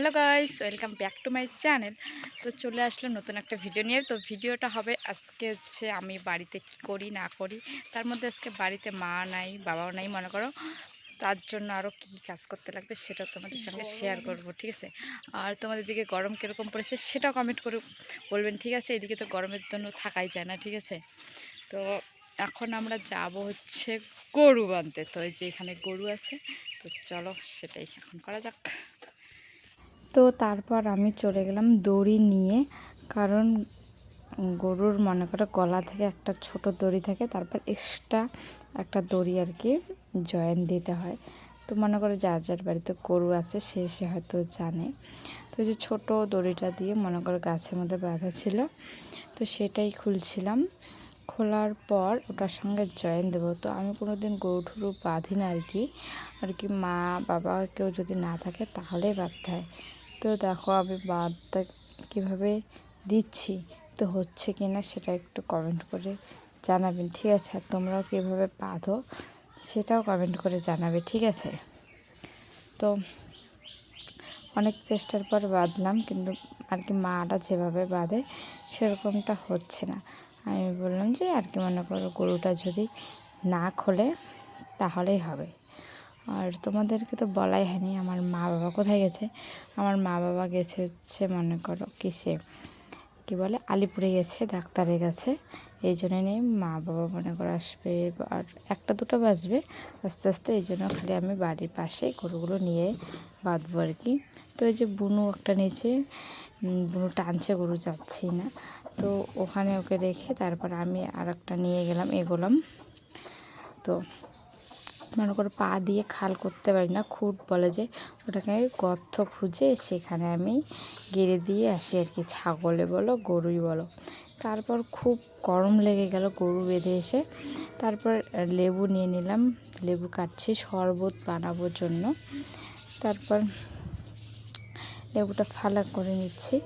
Hello guys, welcome back to my channel. তো চলে আসলাম নতুন একটা ভিডিও নিয়ে। তো ভিডিওটা হবে আজকে হচ্ছে আমি বাড়িতে কি করি, না করি। তার মধ্যে আজকে বাড়িতে মা নাই, বাবাও নাই, মনে করো। তার জন্য আরও কী কী কাজ করতে লাগবে সেটাও তোমাদের সঙ্গে শেয়ার করব, ঠিক আছে? আর তোমাদের দিকে গরম কীরকম পড়েছে সেটাও কমেন্ট করে বলবেন, ঠিক আছে? এদিকে তো গরমের জন্য থাকাই যায় না, ঠিক আছে? তো এখন আমরা যাব হচ্ছে গরু বানতে। তো এই যে এখানে গরু আছে। তো চলো সেটাই এখন করা যাক। তো তারপর আমি চলে গেলাম দড়ি নিয়ে, কারণ গরুর মনে করো গলা থেকে একটা ছোট দড়ি থাকে, তারপর এক্সট্রা একটা দড়ি আর কি জয়েন দিতে হয়। তো মনে করো যার যার বাড়িতে গরু আছে, সে সে হয়তো জানে। তো যে ছোটো দড়িটা দিয়ে মনে করো গাছের মধ্যে বাঁধা ছিল, তো সেটাই খুলছিলাম। খোলার পর ওটার সঙ্গে জয়েন দেবো। তো আমি কোনো দিন গরু ঠুরু বাঁধি না আর কি। আর কি মা বাবা কেউ যদি না থাকে তাহলেই বাঁধতে হয়। তো দেখো আমি বাদটা কীভাবে দিচ্ছি, তো হচ্ছে কি না সেটা একটু কমেন্ট করে জানাবেন, ঠিক আছে? আর তোমরাও কীভাবে বাঁধো সেটাও কমেন্ট করে জানাবে, ঠিক আছে? তো অনেক চেষ্টার পর বাঁধলাম, কিন্তু আর কি মাটা যেভাবে বাঁধে সেরকমটা হচ্ছে না। আমি বললাম যে আর কি মনে করো গরুটা যদি না খোলে তাহলেই হবে। আর তোমাদেরকে তো বলাই হয়নি, আমার মা বাবা কোথায় গেছে? আমার মা বাবা গেছে হচ্ছে, মনে করো কিসে কি বলে, আলিপুরে গেছে ডাক্তারের কাছে এই জন্যে নেই, মা বাবা মনে করো আসবে, আর একটা দুটো বাজবে, আস্তে আস্তে এই জন্য খালি আমি বাড়ির পাশে গরুগুলো নিয়ে বাঁধবো আর কি। তো এই যে বুনু একটা নিচে বুনু টানছে, গরু যাচ্ছেই না। তো ওখানে ওকে রেখে তারপর আমি আর একটা নিয়ে গেলাম, এগোলাম। তো মনে করো পা দিয়ে খাল করতে পারি না। খুঁট বলে যে ওটাকে গর্ত খুঁজে সেখানে আমি গেড়ে দিয়ে আসি আর কি, ছাগলে বলো, গরুই বলো। তারপর খুব গরম লেগে গেল গরু বেঁধে এসে। তারপর লেবু নিয়ে নিলাম, লেবু কাটছি, শরবত বানাবোর জন্য। তারপর লেবুটা ফালা করে নিচ্ছি,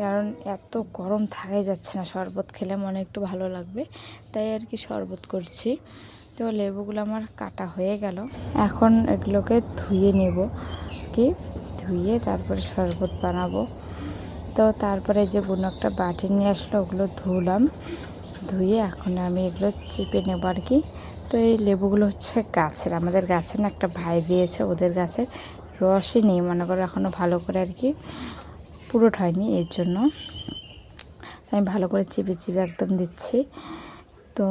কারণ এত গরম থাকাই যাচ্ছে না শরবত খেলে, মনে একটু ভালো লাগবে। তাই আর কি শরবত করছি। তো লেবুগুলো আমার কাটা হয়ে গেল। এখন এগুলোকে ধুয়ে নেব কি? ধুয়ে তারপরে শরবত বানাবো। তো তারপরে যে বুনো একটা বাটি নিয়ে আসলো, ওগুলো ধুলাম। ধুয়ে এখন আমি এগুলো চিপে নেব আর কি। তো এই লেবুগুলো হচ্ছে গাছের, আমাদের গাছের না একটা ভাই দিয়েছে, ওদের গাছের রসই নেই, মনে করো এখনও ভালো করে আর কি পুরোট হয়নি এর জন্য। আমি ভালো করে চিপে চিপে একদম দিচ্ছি। তো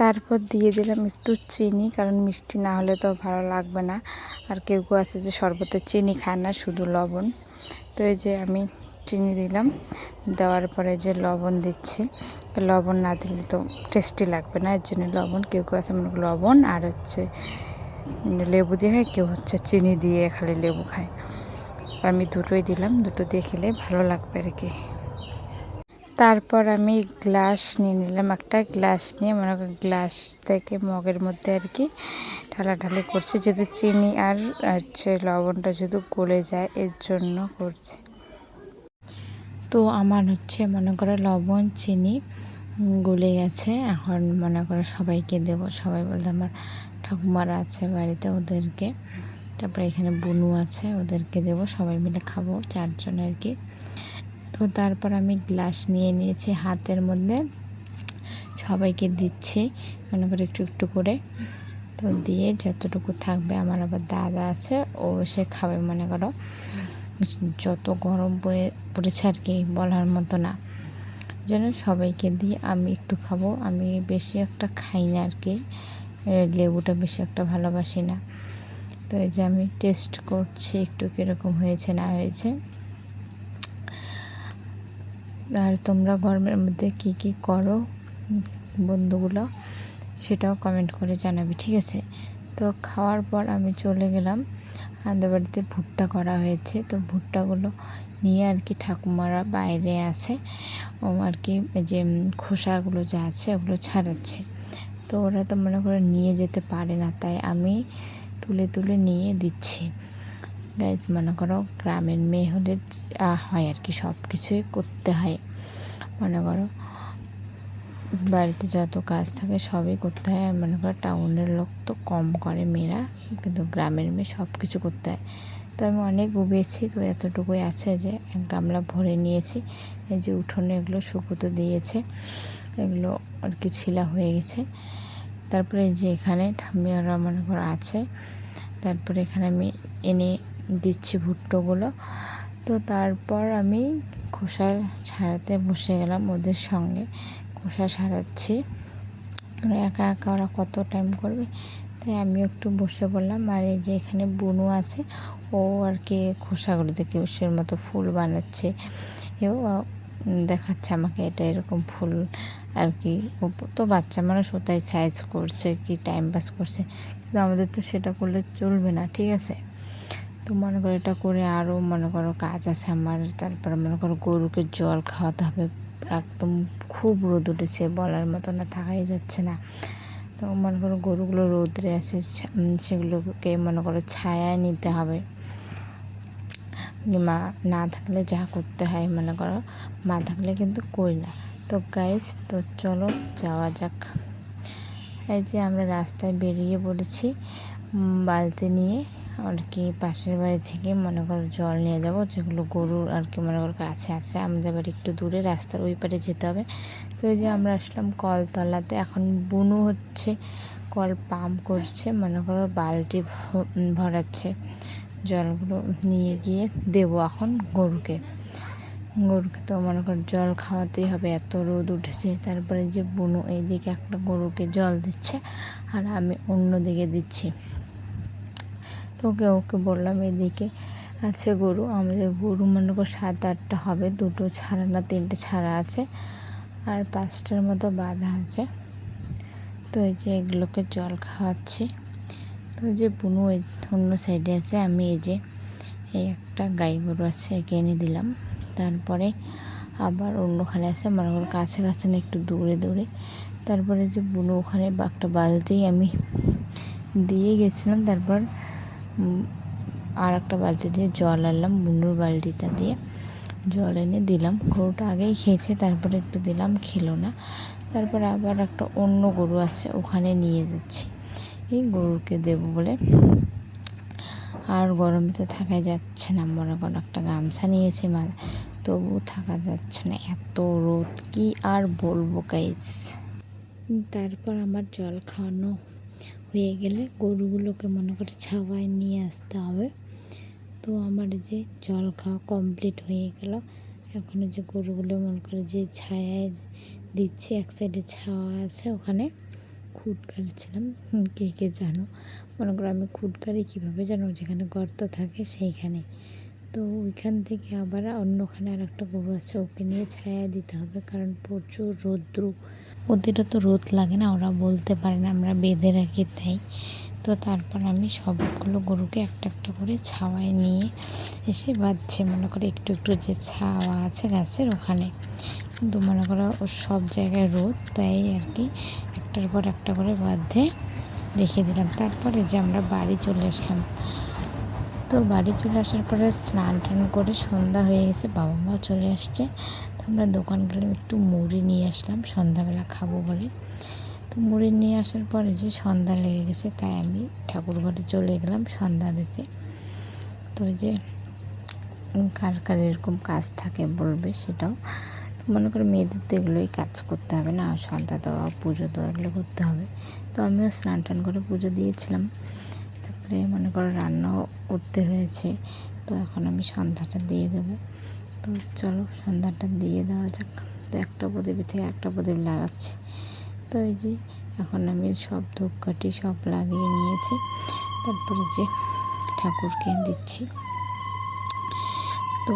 তারপর দিয়ে দিলাম একটু চিনি, কারণ মিষ্টি না হলে তো ভালো লাগবে না। আর কেউ কেউ আছে যে শরবতে চিনি খায় না, শুধু লবণ। তো এই যে আমি চিনি দিলাম, দেওয়ার পরে যে লবণ দিচ্ছি, লবণ না দিলে তো টেস্টি লাগবে না, এর জন্য লবণ, কেউ কেউ আছে মনে লবণ আর হচ্ছে লেবু দিয়ে খায়, কেউ হচ্ছে চিনি দিয়ে খালি লেবু খায়। আমি দুটোই দিলাম, দুটো দিয়ে খেলে ভালো লাগবে আর কি। তারপর আমি গ্লাস নিয়ে নিলাম, একটা গ্লাস নিয়ে মনে করি গ্লাস থেকে মগের মধ্যে আর কি ঢালাঢালি করছি, যদি চিনি আর হচ্ছে লবণটা যদি গলে যায় এর জন্য করছি। তো আমার হচ্ছে মনে করো লবণ, চিনি গলে গেছে, এখন মনে করো সবাইকে দেব, সবাই বলতে আমার ঠাকুমারা আছে বাড়িতে ওদেরকে, তারপরে এখানে বুনু আছে, ওদেরকে দেব, সবাই মিলে খাব, চারজন আর কি। তো তারপর আমি গ্লাস নিয়ে নিয়েছি হাতের মধ্যে। সবাইকে দিচ্ছি, মনে করে একটু একটু করে। তো দিয়ে যতটুকু থাকবে আমার আবার দাদা আছে, ও সে খাবে মনে করো। যত গরম বয়ে পড়েছে আর কি বলার মতো না। যেন সবাইকে দিয়ে আমি একটু খাব, আমি বেশি একটা খাই না আর কি। লেবুটা বেশি একটা ভালোবাসি না। তো এই যে আমি টেস্ট করছি একটু কীরকম হয়েছে না হয়েছে। আর তোমরা গরমের মধ্যে কি কি করো, বন্ধুগুলো, সেটাও কমেন্ট করে জানাবে, ঠিক আছে? তো খাওয়ার পর আমি চলে গেলাম। বাড়িতে ভুট্টা করা হয়েছে। তো ভুট্টাগুলো নিয়ে আর কি ঠাকুমারা বাইরে আছে। ও আর কি যে খোসাগুলো যা আছে ওগুলো ছাড়াচ্ছে। তো ওরা তো মনে করে নিয়ে যেতে পারে না, তাই আমি তুলে তুলে নিয়ে দিচ্ছি। গাইজ মনে করো গ্রামের মেয়ে হলে হয় আর কি সব কিছুই করতে হয়। মনে করো বাড়িতে যত কাজ থাকে সবই করতে হয়। আর মনে করো টাউনের লোক তো কম করে মেয়েরা, কিন্তু গ্রামের মেয়ে সব কিছু করতে হয়। তো আমি অনেক উবেছি তো এতটুকুই আছে যে এক গামলা ভরে নিয়েছি। এই যে উঠোনে এগুলো শুকোতে দিয়েছে, এগুলো আর কি ছিলা হয়ে গেছে। তারপরে যে এখানে ঠাম্মি ওরা মনে করো আছে। তারপরে এখানে আমি এনে দিচ্ছি ভুট্টোগুলো। তো তারপর আমি খোসা ছাড়াতে বসে গেলাম ওদের সঙ্গে। খোসা ছাড়াচ্ছি। একা একা ওরা কত টাইম করবে? তাই আমিও একটু বসে পড়লাম। আর এই যে এখানে বুনু আছে, ও আর কি খোসাগুলো থেকে ওষের মতো ফুল বানাচ্ছে। এও দেখাচ্ছে আমাকে এটা এরকম ফুল আর কি। ও তো বাচ্চা মানুষ, ও তাই সাইজ করছে, কি টাইম পাস করছে। কিন্তু আমাদের তো সেটা করলে চলবে না, ঠিক আছে? তো মনে করো এটা করে আরও মনে করো কাজ আছে আমার, তারপরে মনে করো গরুকে জল খাওয়াতে হবে, একদম খুব রোদ উঠেছে, বলার মতো না, থাকাই যাচ্ছে না। তো মনে করো গরুগুলো রোদ্রে আছে সেগুলোকে মনে করো ছায়ায় নিতে হবে। মা, না থাকলে যা করতে হয় মনে করো, মা থাকলে কিন্তু করি না। তো গাইস তো চলো যাওয়া যাক। এই যে আমরা রাস্তায় বেরিয়ে পড়েছি বালতি নিয়ে। আর কি পাশের বাড়ি থেকে মনে করো জল নিয়ে যাব, যেগুলো গরুর আর কি মনে করো কাছে আছে, আমাদের বাড়ি একটু দূরে, রাস্তার ওই পারে যেতে হবে। তো এই যে আমরা আসলাম কলতলাতে, এখন বুনু হচ্ছে, কল পাম্প করছে, মনে করো বালতি ভরাচ্ছে, জলগুলো নিয়ে গিয়ে দেবো এখন গরুকে। গরুকে তো মনে কর জল খাওয়াতেই হবে, এত রোদ উঠেছে, তারপরে যে বুনু এইদিকে একটা গরুকে জল দিচ্ছে, আর আমি অন্য দিকে দিচ্ছি। তো ওকে ওকে বললাম, এদিকে আছে গরু। আমাদের গরু মনে কর সাত আটটা হবে, দুটো ছাড়া না, তিনটে ছাড়া আছে আর পাঁচটার মতো বাঁধা আছে। তো এই যে এগুলোকে জল খাওয়াচ্ছি। তো যে বুনু অন্য সাইডে আছে, আমি এই যে এই একটা গাই গরু আছে একে এনে দিলাম। তারপরে আবার অন্যখানে আছে, মনে করো কাছে কাছে না, একটু দূরে দূরে। তারপরে যে বুনো ওখানে একটা বালতি আমি দিয়ে গেছিলাম, তারপর আর একটা বালতি দিয়ে জল আনলাম বুনুর বালতিটা দিয়ে জল এনে দিলাম। গরুটা আগেই খেয়েছে, তারপরে একটু দিলাম, খেলো না। তারপর আবার একটা অন্য গরু আছে, ওখানে নিয়ে যাচ্ছি। এই গরুকে দেব বলে। আর গরমে তো থাকা যাচ্ছে না, মনে করো একটা গামছা নিয়েছি মা, তবু থাকা যাচ্ছে না। এত রোদ, কি আর বলব গাইজ তারপর আমার জল খাওয়ানো হয়ে গেলে গরুগুলোকে মনে করে ছাওয়ায় নিয়ে আসতে হবে। তো আমার যে জল খাওয়া কমপ্লিট হয়ে গেল। এখন যে গরুগুলো মনে করে যে ছায়ায় দিচ্ছি, এক সাইডে ছাওয়া আছে, ওখানে খুঁট কাটছিলাম। কে কে জানো? মনে করো আমি খুঁট কাটি কীভাবে জানো? যেখানে গর্ত থাকে সেইখানে। তো ওইখান থেকে আবার অন্যখানে আর একটা গরু আছে, ওকে নিয়ে ছায়া দিতে হবে। কারণ প্রচুর রৌদ্রু ওদেরও তো রোদ লাগে না, ওরা বলতে পারে না, আমরা বেঁধে রাখি তাই। তো তারপর আমি সবগুলো গরুকে একটা একটা করে ছাওয়ায় নিয়ে এসে বাঁধছে, মনে করে একটু একটু যে ছাওয়া আছে গাছের ওখানে। কিন্তু মনে করো সব জায়গায় রোদ, তাই আর কি একটার পর একটা করে বাঁধে রেখে দিলাম। তারপরে যে আমরা বাড়ি চলে আসলাম তো বাড়ি চলে আসার পরে স্নান টান করে সন্ধ্যা হয়ে গেছে, বাবা মাও চলে আসছে। তো আমরা দোকান গেলাম, একটু মুড়ি নিয়ে আসলাম, সন্ধ্যাবেলা খাব বলে। তো মুড়ি নিয়ে আসার পরে যে সন্ধ্যা লেগে গেছে, তাই আমি ঠাকুর ঘরে চলে গেলাম সন্ধ্যা দিতে। তো যে কার কার এরকম কাজ থাকে বলবে সেটাও। তো মনে করো মেয়েদের তো এগুলোই কাজ করতে হবে না, সন্ধ্যা দেওয়া, পুজো দেওয়া এগুলো করতে হবে। তো আমিও স্নান টান করে পুজো দিয়েছিলাম। তারপরে মনে করো রান্নাও করতে হয়েছে। তো এখন আমি সন্ধ্যাটা দিয়ে দেব। তো চলো সন্ধ্যাটা দিয়ে দেওয়া যাক। তো একটা প্রদীপ থেকে একটা প্রদীপ লাগাচ্ছি। তো এই যে এখন আমি সব ধূপকাঠি সব লাগিয়ে নিয়েছি। তারপরে যে ঠাকুরকে দিচ্ছি। তো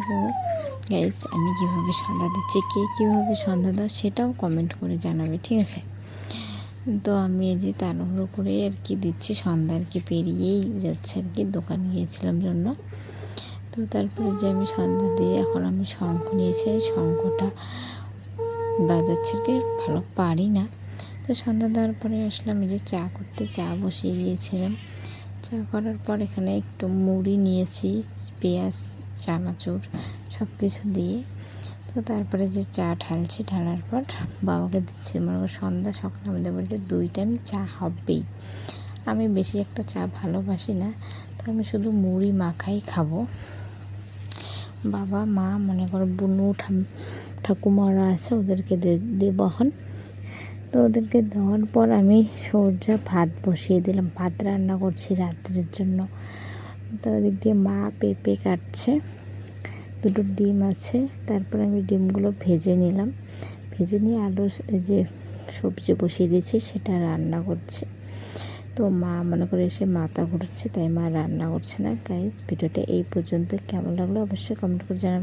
গাইজ আমি কীভাবে সন্ধ্যা দিচ্ছি, কে কীভাবে সন্ধ্যা দাও সেটাও কমেন্ট করে জানাবে, ঠিক আছে? তো আমি এই যে তাড়াহুড়ো করে আর কি দিচ্ছি, সন্ধ্যা আর কি পেরিয়েই যাচ্ছে আর কি, দোকান গিয়েছিলাম জন্য। তো তারপরে যে আমি সন্ধ্যা দিয়ে এখন আমি শঙ্খ নিয়েছি শঙ্খটা বাজাচ্ছে আর কি, ভালো পারি না। তো সন্ধ্যা দেওয়ার পরে আসলাম যে চা করতে, চা বসিয়ে দিয়েছিলাম। চা করার পর এখানে একটু মুড়ি নিয়েছি, পেঁয়াজ, চানাচুর সব কিছু দিয়ে। তো তারপরে যে চা ঢালছি, ঢালার পর বাবাকে দিচ্ছি। মনে করো সন্ধ্যা, সকাল আমাদের বাড়িতে দুই টাইম চা হবেই। আমি বেশি একটা চা ভালোবাসি না, তো আমি শুধু মুড়ি মাখাই খাব। বাবা, মা, মনে করো বুনু ঠাকুমারা আছে, ওদেরকে দেবো এখন তো ওদেরকে দেওয়ার পর আমি সরজা ভাত বসিয়ে দিলাম। ভাত রান্না করছি রাত্রের জন্য। তো ওদিক দিয়ে মা পেঁপে কাটছে। দুটো ডিম আছে, তারপর আমি ডিমগুলো ভেজে নিলাম। ভেজে নিয়ে আলু যে সবজি বসিয়ে দিয়েছি, সেটা রান্না করছে। তো মা মনে করে এসে মাথা ঘুরছে, তাই মা রান্না করছে না। গাইজ ভিডিওটা এই পর্যন্ত। কেমন লাগল অবশ্যই কমেন্ট করে জানাবেন